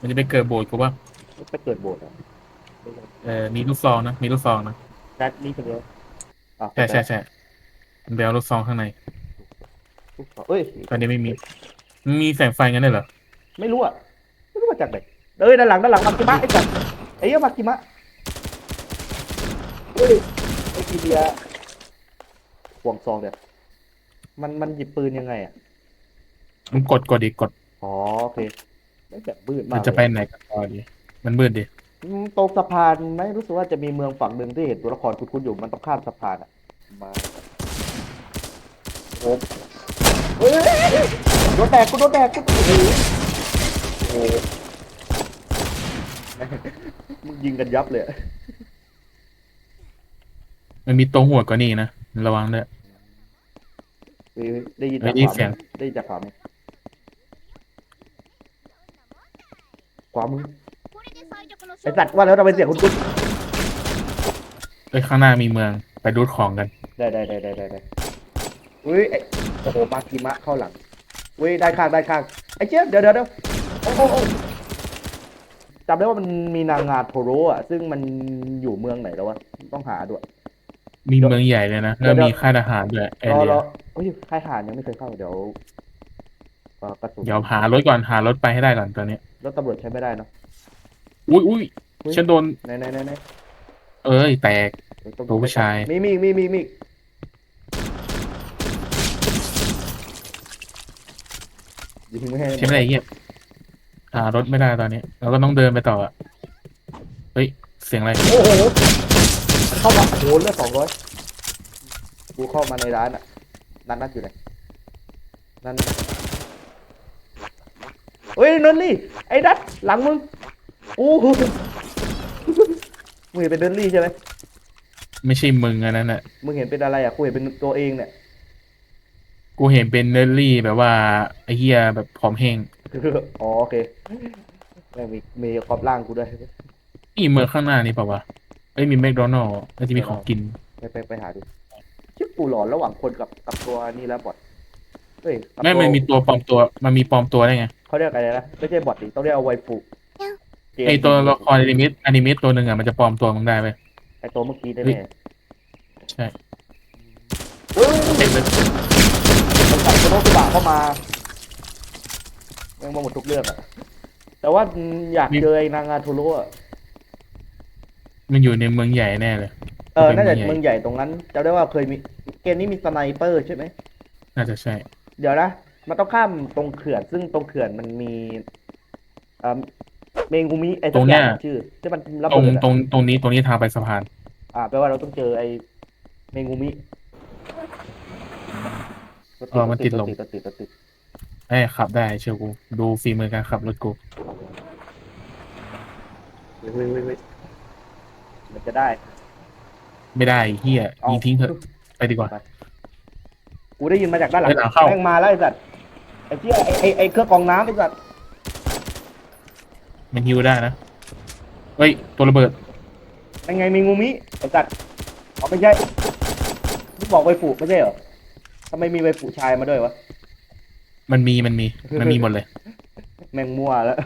มันจะไปเกิดโบสถ์กูว่า ไปเกิดโบสถ์เหรอเออมีลูกซองนะ มีลูกซองนะแจ็คนี่คนเดียวอะใช่ใช่ใช่มันไปเอาลูกซองข้างในเอ้ย ตอนนี้ไม่มีมันมีแสงไฟงั้นเลยเหรอ ไม่รู้อะ ไม่รู้มาจากไหนเอ้ยด้านหลังด้านหลังมากิมะไอ้สัตว์ไอ้เหี้ยมากิมะเฮ้ยไอ้กีเดียห่วงซองเนี่ยมันมันหยิบปืนยังไงอะ มันกดกดดิกด อ๋อโอเค ไม่แบบมืดมามักนจะไปไหนกันต่อดีมันมืดดิอืมตรงสะพานไหมรู้สึกว่าจะมีเมืองฝั่งหนึ่งที่เห็นตัวละครคุ้นๆอยู่มันต้องข้ามสะพานอะมาโอ้เฮ้ยโดนแตกกูโดนแตกกูโอ้โหโอ้โหมึงยิงกันยับเลยอะมันมีตัวหัวกว่านี่นะระวังด้วยเฮ้ยได้ยินเฮ้จากยได้ยินขวาเสียงไหมได้ยินจากขวาไหม วามือไอสัตว์ว่าแล้วทำไมเสียงคุณคุณเอ้ยข้างหน้ามีเมืองไปรูดของกัน ได้ได้ได้ได้ได้ได้อุ้ยไอโอ้โหมากิมะเข้าหลังอุ้ยได้ข้างได้ข้างไอเจ๊ยบเดี๋ยวเดี๋ยวเดี๋ยวโอ้โหโอ้โหจำได้ว่ามันมีนางงาโทโร่อะซึ่งมันอยู่เมืองไหนแล้ววะต้องหาด้วย มีเมืองใหญ่เลยนะเดี๋แล้ยววมีค่ายทหารด้วยแอรอเรีรยอเฮ้ยค่ายทหารยังไม่เคยเข้าเดี๋ยวเอ่อกระสุนเดี๋ยวหารถก่อนหารถไปให้ได้ก่อนตอนนี้ รถตำรวจใช้ไม่ได้เนอะอุ้ยอุ้ยอุ๊ยฉันโดนไหนไหนไหนไหนเอ้ยแตกเดี๋ยต้องตัวผู้ชาย มีมีมีมีมียิงไม่ให้ใช่ไหมไอ้เหี้ยหารถไม่ได้ตอนนี้ เราก็ต้องเดินไปต่ออะเฮ้ย เสียงอะไร โอ้โหมันเข้ามาโอ้โหเลือดสองร้อยกูเข้ามาในร้านอะนันนัดอยู่ไหนนั่น เฮ้ยนนลี่ ไอ้นัดหลังมึงอู้หูมึงเห็นเป็นนนลี่ใช่ไหมไม่ใช่มึงอันนั้นน่ะ มึงเห็นเป็นอะไรอะกูเห็นเป็นตัวเองเนี่ยกูเห็นเป็นเนลลี่แบบว่าไอ้เหี้ยแบบผอมแห้งอ๋อโอเคแม่งมีมีกรอบร่างกูด้วยนี่เมืองข้างหน้านี่เปล่าวะเอ้ยมีแมคโดนัลล์แล้วจะมีของกิน ไปไปไปหาดูชิปกูหลอนระหว่างคนกับกับตัวนี่แล้วบอทเฮ้ยกับไม่ตัวมันมีตัวปลอมตัว มันมีปลอมตัวได้ไง เขาเรียกอะไรนะไม่ใช่บอทดิต้องเรียกเอาไวฟูเกมไอตัวละครอนิเมะอนิเมะตัวหนึ่งอะมันจะปลอมตัวมึงได้ไหมไอตัวเมื่อกี้ได้เฮ้แน่ยใช่เฮ้ยเต็มเลยมันสั่งโคโนสุบะเข้ามาแม่งมาหมดทุกเรื่องอะแต่ว่าอยากเจอไอ้นางงาโทโร่อะมันอยู่ในเมืองใหญ่แน่เลยเออน่าจะเป็นเมืเมือองงใหใหญ่ญ่ตรงนั้นจำได้ว่าเคยมีเกมนี้มีสไนเปอร์ใช่ไหมน่าจะใช่ เดี๋ยวนะ มันต้องข้ามตรงเขื่อน ซึ่งตรงเขื่อนมันมีเอ่อเมงูมิไอ้สักอย่างชื่อที่มันระตรงเบิดอะตรงตรงนี้ตรงนี้ทางไปสะพาน อ่าแปลว่าเราต้องเจอไอ้เมงูมิเออมันติดลมติดติดติดติดเอ้ยขับได้เชื่อกู ดูฝีมือการขับรถกูเฮ้ยเฮ้ยเฮ้ยเฮ้ยมันจะได้ ไม่ได้เฮียเอายิงทิ้งเถอะ ไปดีกว่า กูได้ยินมาจากด้านหลังเฮ้ยหลังเข้า แม่งมาแล้วไอ้สัตว์ ไอ้เจี๊ยไอ้ไอ้ไอ้เครื่องกรองน้ำไอ้สัตว์มันฮิวได้นะ เฮ้ย ตัวระเบิดเป็นไงเมงูมิไอ้สัตว์อ๋อไม่ใช่มึงบอกไวฝูไม่ใช่เหรอทำไมมีไวฝูชายมาด้วยวะ มันมีมันมี มันมีหมดเลย แม่งมั่วแล้ว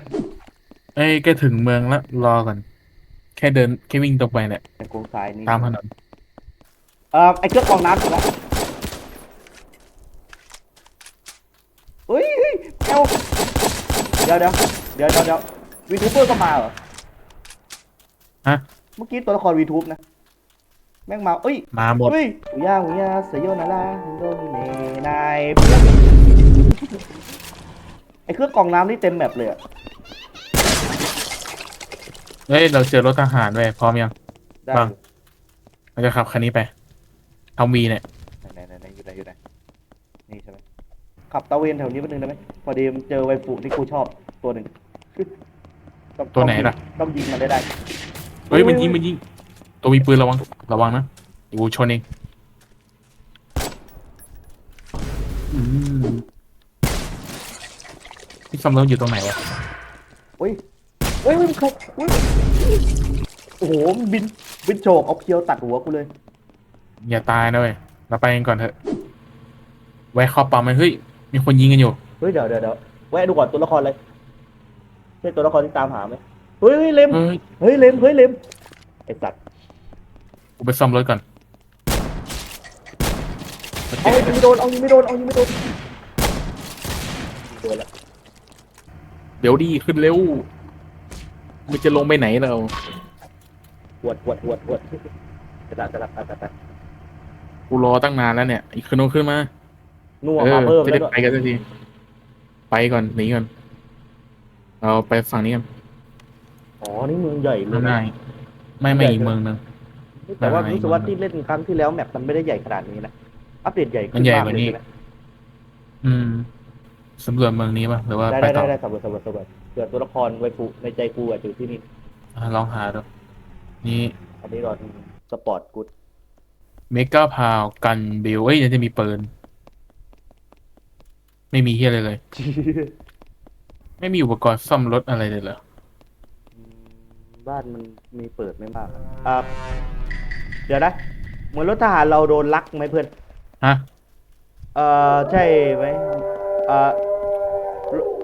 เอ้ยใกล้ถึงเมืองแล้ว รอก่อน แค่เดิน แค่วิ่งตรงไปเนี่ยแต่โกงซ้ายนี่ตามถนน เอ่อไอ้เครื่องกรองน้ำถูกแล้วเฮ้ยเฮ้ยแอลเดี๋ยวเดี๋ยวเดี๋ยวเดี๋ยวเดี๋ยววีทูเบอร์ก็มาเหรอฮะ เมื่อกี้ตัวละครวีทูบนะ แม่งมาเอ้ยมาหมดเฮ้ยอุยาอุยาเสยโยนาราโดมิเนนายไอ้เครื่องกรองน้ำนี่เต็มแมปเลยอะเฮ้ย เราเจอรถทหารไว้ยพร้อมยัง ได้บ้าง เราจะขับคันนี้ไปทำวีเนี่ย ไหนไหนไหนอยู่ไหนอยู่ไหนนี่ใช่ไหม ขับตะเวนแถวนี้แป๊บนึงได้ไหมพอดีมันเจอไวฟูที่กูชอบตัวหนึ่งต้องตัวไหนต้องยิงล่ะ ต้องยิงมันได้ได้เฮ้ยมันยิงมันยิงตัวมีปืนระวังระวังนะเดี๋ยวกูชนเองอืมพี่ซัมเมอร์อยู่ตรงไหนวะเฮ้ยเฮ้ยมันใครเฮ้ยโอ้โหมันบินบินโฉกเอาเคียวตัดหัวกูเลยอย่าตายนะเว้ยเราไปกันก่อนเถอะแวะเข้าปั๊มไหมเฮ้ย มีคนยิงกันอยู่ เฮ้ยเดี๋ยวเดี๋ยวเดี๋ยวแวะดูก่อนตัวละครเลยใช่ตัวละครที่ตามหาไหมเฮ้ยเฮ้ยเล็มเฮ้ย เฮ้ยเล็มเฮ้ยเล็มไอ้สัตว์กูไปซ่อมรถก่อนเอายิงไม่โดนเอายิงไม่โดนเอายิงไม่โดนโดนละเดี๋ยวดีขึ้นเร็วมันจะลงไปไหนเราปวดปวดปวดปวดกระดาษกระดาษกระดาษกระดาษกูรอตั้งนานแล้วเนี่ยอีกคืนนึงขึ้นมา นัวเออมาเพิ่มจะแล้ได้วด้วยไปกันสักที ไปก่อนหนีก่อน เราไปฝั่งนี้กันอ๋อนี่เมืองใหญ่เลยง่ายไม่ไม่อีกเมืองหนึง แต่ว่าไม่รู้สึกว่าไม่ที่เล่นครั้งที่แล้วแมปมันไม่ได้ใหญ่ขนาดนี้นะอัปเดตใหญ่ขึ้มันนใหญ่มากกว่าเลยนี้ใช่ไหมอืมสำรวจเมืองนี้ป่ะหรือว่าได้ไปได้ต่ได้อได้สำรวจสำรวจสำรวจเผื่อตัวละครไวฟูในใจกูอะอยู่ที่นี่ อะลองหาดูนี่อันนี้รอนสปอร์ตกูดเมกาพาวกันบิลเอ้ยยังจะมีปืน ไม่มีเฮียอะไรเลย ไม่มีอุปกรณ์ซ่อมรถอะไรเลยเหรอ บ้านมันมีเปิดไม่มากอะอ่าเดี๋ยวนะ เหมือนรถทหารเราโดนลักไหมเพื่อน ฮะ เอ่อ ใช่ไหมเอ่อ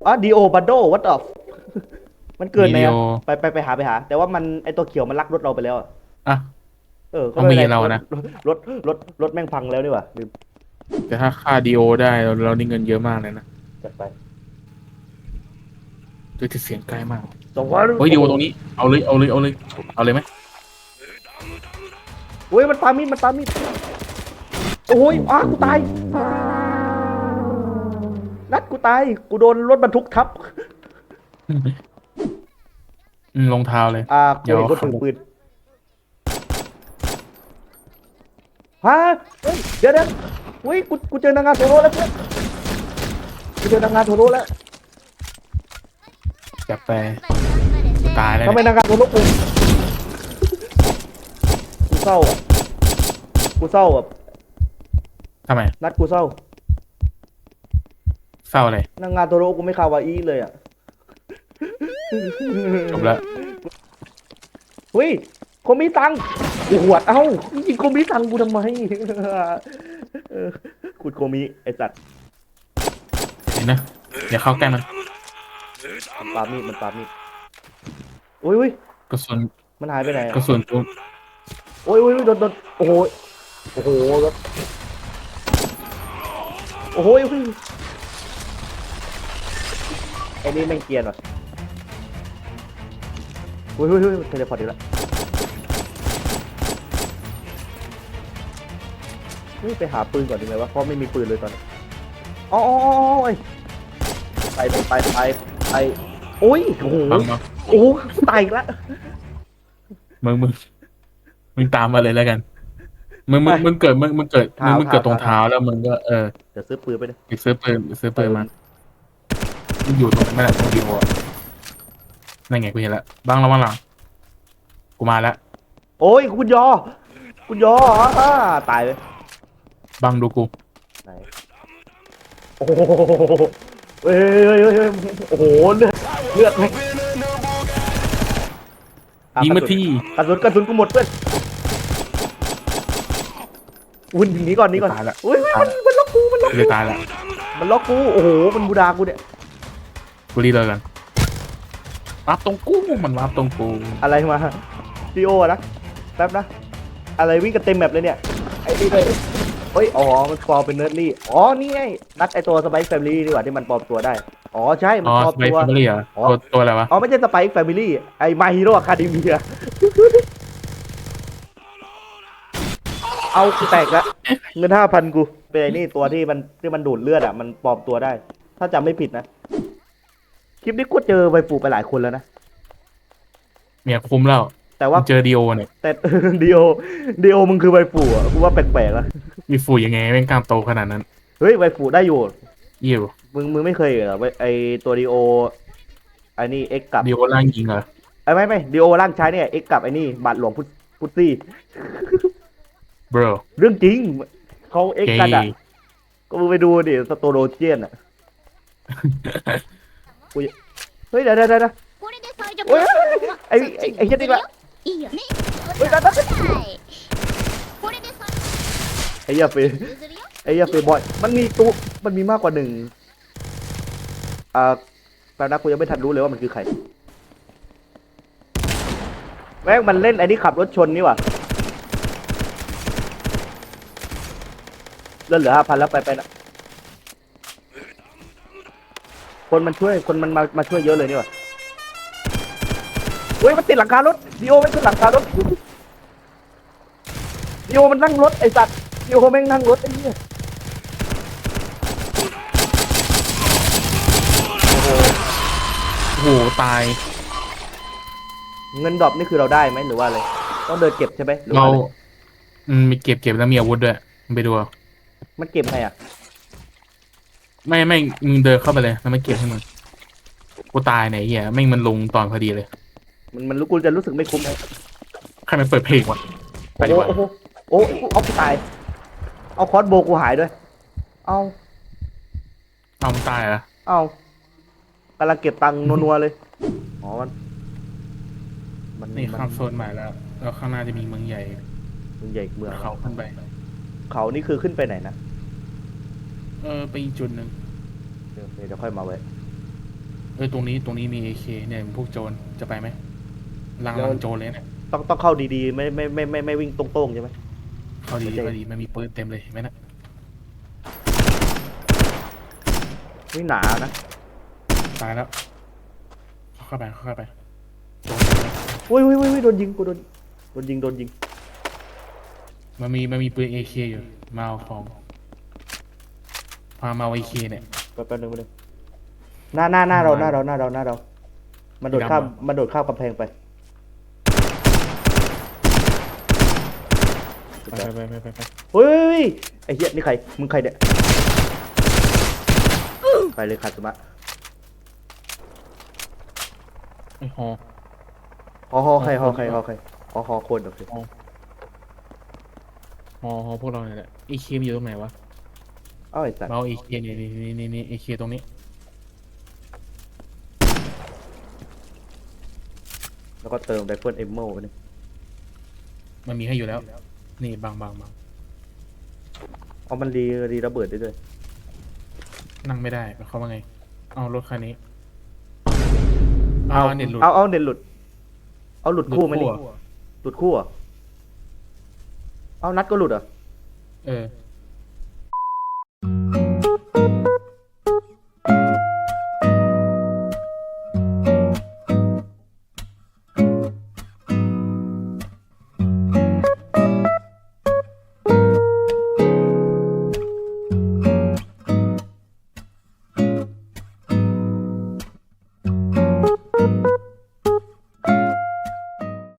อ๋อดีโอบัดโดวัตออฟมันเกินไหนอะ Dio ไปไปไปหาไปหา แต่ว่ามันไอตัวเขียวมันลักรถเราไปแล้วอะอะ เออก็เอาไม่เป็นมีเรานะรถรถรถแม่งพังแล้วนี่หว่าลืม แต่ถ้าค่าดีโอได้เราเราได้เงินเยอะมากเลยนะจัดไปด้วยที่เสียงใกล้มากสองร้อยเฮ้ยดีโอตรงนี้เอาเลยเอาเลยเอาเลยเอาเลยไหมโอ้ยมันปามีดมันปามีดโอ้ยอ้ากูตายนัดกูตายกูโดนรถบรรทุกทับอืมรองเท้าเลย อ่ากูเดี๋ยวเห็นคนถือปืนฮะเฮ้ยเดี๋ยวเดี๋ยว เฮ้ยกูกูเจอนางงามโทโร่แล้วเพื่อนกูเจอนางงามโทโร่แล้วจับไปกูตายแล้วทำไมเนี่ยนางงามโทโร่กูกูเศร้าอะกูเศร้าแบบทำไมนัดกูเศร้าเศร้าเลยนางงามโทโร่กูไม่คาวาอีเลยอะจบแล้วเฮ้ยโคมิตังกูหวดเอ้ายิงโคมิตังกูทำไม เออขุดโคมิไอสัตว์เห็นนะอย่าเข้าใกล้มันมันปามีดมันปามีดโอ้ยโอ้ยกระสุนมันหายไปไหนอะกระสุนกูโอ้ยโอ้ยโอ้ยโดนโดนโอ้โหโอ้โหรถโอ้โหโอ้ยไอ้นี่แม่งเกรียนว่ะโอ้ยโอ้ยโอ้ยเทเลพอร์ตอีกแล้ว เฮ้ยไปหาปืนก่อนดีไหมวะเพราะไม่มีปืนเลยตอนนี้อ๋ออ๋ออ๋อโอ้ยไปไปไปไปไปโอ้ยโอ้โหฟังมาโอ้โหตายอีกแล้วมึงมึงมึงตามมาเลยแล้วกัน มึงมึงไปมึงเกิดมึงมึงเกิดมึงเท้ามึงเกิดตรงเท้าเท้าแล้วมึงก็เออเดี๋ยวซื้อปืนไปเลยไปซื้อปืนไปซื้อปืนมามึงอยู่ตรงนั้นแหละตรงดีโออะนั่นไงกูเห็นแล้วบ้างแล้วบ้างหลังกูมาแล้วโอ้ยคุณยอ คุณยออ่าตายเลย บังดูกูไหนโอ้โหเฮ้ยเฮ้ยเฮ้ยเฮ้ยโอ้โหเลือดเลือดไหมอะยิงมาที่กระสุนกระสุนกูหมดเพื่อนอุ่นหนีก่อนหนีก่อนตายละอุ้ยมันมันล็อกกูมันล็อกเลยตายละมันล็อกกูโอ้โหมันบูดากูเนี่ยกูรีเลยกันวาร์ปตรงกูมันวาร์ปตรงกูอะไรมาดีโอนะแป๊บนะอะไรวิ่งกันเต็มแมปเลยเนี่ยไอ้นี่เลย เฮ้ย อ๋อ มันปลอมเป็นเนิร์ดลี่ อ๋อ นี่ไง นัดไอตัวสไปซ์แฟมิลี่ดีกว่าที่มันปลอมตัวได้ อ๋อ ใช่ มันอ๋อปลอสมไปตัว ซ์แฟมิลี่เหรออ๋อ ตัวตัวอะไรวะ อ๋อ ไม่ใช่สไปซ์แฟมิลี่ ไอมาฮีโร่อะคาเดเมีย เอากูแตกละ เงินห้าพันกู เป็นไอ้นี่ตัวที่มันที่มันดูดเลือดอะ มันปลอมตัวได้ ถ้าจำไม่ผิดนะ คลิปนี้กูเจอไวฟูไปหลายคนแล้วนะ เมียคุ้มแล้ว แต่ว่าเจอดีโอเนี่ยแต่ดีโอดีโอมึงคือใบปู่อะกูว่าแปลกๆละมีฝูยังไงแม่งกล้ามโตขนาดนั้น เฮ้ยใบปู่ได้อยู่อยู่มึงมึงไม่เคยเหรอไอตัวดีโอไอนี่เอ็กกับดีโอร่างยิงเหรอไอไม่ไม่ดีโอร่างใช้เนี่ยเอ็กกับไอนี่บาดหลวงพุทพุตซี่บรเรื่องจริงเขาเอ็กกันอะก็มึงไปดูดิสตโตโรเจียนอะเฮ้ยเดี๋ยวเดี๋ยวเดี๋ยวไอ้ไอเฮียนี่ล いいよね俺ไอ้เายเฟย์ไอ้เายเฟย์บอย มันมีตู้มันมีมากกว่าหนึ่งอ่าแป๊บนะกูยังไม่ทันรู้เลยว่ามันคือใครแม่งมันเล่นไอ้นี่ขับรถชนนี่ว่ะเลื่อนเหลือห้าพันแล้วไปไปนะคนมันช่วยคนมันมามาช่วยเยอะเลยนี่ว่ะ ฮ้ยมันติดหลังคารถดีโอมันขึ้นหลังคารถดีโอมันนั่งรถไอ้สัตว์ดีโอแม่งนั่งรถไอ้เนี่ยโอ้โหโอ้โหตาย เงินดรอปนี่คือเราได้ไหมหรือว่าอะไรต้องเดินเก็บใช่ไหมหรือเราว่าอะไรอืมมีเก็บเก็บแล้วมีอาวุธด้วยมึงไปดูเอามันเก็บไงอะไม่ไม่มึงเดินเข้าไปเลยแล้วไม่เก็บให้มึงกูตายไหนยไอ้เหี้ยแม่งมันลงตอนพอดีเลย มันมันรู้กูจะรู้สึกไม่คุ้มเลยใครมันเปิดเพลงวะไปโอ้ดีโหกว่าโอ้โหโอ้โหเอากูตาย เอาคอสโบกูหายด้วย เอาเอามึงตายเหรอเอากำลังเก็บตังค์นัวๆเลยอ๋อมันมันนี่มัข้ามโซนใหม่แล้ว แล้วข้างหน้าจะมีเมืองใหญ่มันใหญ่เมืองเขาขึ้นไป เขานี่คือขึ้นไปไหนนะเออไปอีกจุดหนึ่งเดี๋ยวเดี๋ยวค่อยมาไว้เออตรงนี้ตรงนี้มีเอเคเนี่ยพวกโจรจะไปไหม ลังแล้วลังโจรเลยเนี่ยต้องต้องเข้าดีๆ ไม่ไม่ไม่ไม่ไม่วิ่งตรงๆใช่ไหมเขาดีโอเคเขาดีมันมีปืนเต็มเลยเห็นไหมนะวิ่งหนานะตายแล้ว เข้าไปเข้าไปโจรอุ้ยอุ้ยอุ้ยโดนยิงกูโดนโดนยิงโดนยิง มันมีมันมีปืนเอเคอยู่มาเอาของพามาเอาเอเคเนี่ยแป๊บแป๊บนึงแป๊บนึงหน้าหน้าหน้าเราหน้าเราหน้าเราหน้าเรา มันโดดข้ามดำเหรอมันโดดข้ามกำแพงไป ไปไปไปไปไปเฮ้ยไอ้เหี้ยนี่ใครมึงใครเนี่ยไปเลยขาดสมะไอฮอฮอฮอใครฮอใครฮอใครฮอฮอคนโอเคฮอฮอพวกเราเนี่ยแหละเอเคมอยู่ตรงไหนวะเอ้าไอ้สัตว์มาเอาเอเคนี่นี่นี่นี่นี่เอเคตรงนี้ แล้วก็เติมไดเฟิลเอมเมลไปนี่มันมีให้อยู่แล้ว นี่บางบางบางเอามันรีรีระเบิดได้ด้วยนั่งไม่ได้หมายความว่าไง เอารถคันนี้เอาเน็ตหลุดเอาเอาเน็ตหลุด เอาหลุดคู่ไหมนี่หลุดหลุดคู่เหรอเอานัดก็หลุดเหรอเออ